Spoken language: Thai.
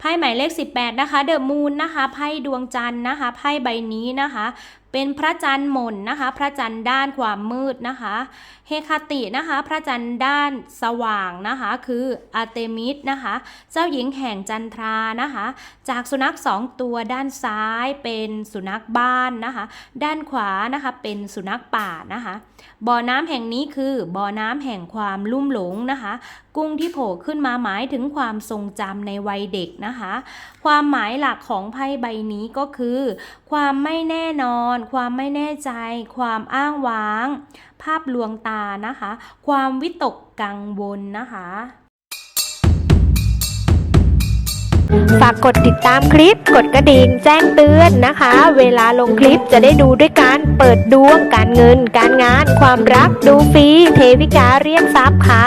ไพ่หมายเลข 18 นะคะเดอะมูนนะคะไพ่ดวงจันทร์นะคะไพ่ใบนี้นะคะเป็นพระจันทร์หม่นนะคะ พระจันทร์ด้านความมืดนะคะ เฮคาตินะคะ พระจันทร์ด้านสว่างนะคะ คืออาร์เตมิสนะคะ เจ้าหญิงแห่งจันทรานะคะ จากสุนัขสองตัวด้านซ้ายเป็นสุนัขบ้านนะคะ ด้านขวานะคะเป็นสุนัขป่านะคะ บ่อน้ำแห่งนี้คือบ่อน้ำแห่งความลุ่มหลงนะคะ กุ้งที่โผล่ขึ้นมาหมายถึงความทรงจำในวัยเด็กนะคะ ความหมายหลักของไพ่ใบนี้ก็คือ ความไม่แน่นอนนความไม่แน่ใจ ความอ้างว้าง ภาพลวงตานะคะ ความวิตกกังวลนะคะฝากกดติดตามคลิป กดกระดิ่งแจ้งเตือนนะคะ เวลาลงคลิปจะได้ดูด้วยการเปิดดวงการเงิน การงาน ความรักดูฟรีเทวิกาเรียกทรัพย์ค่ะ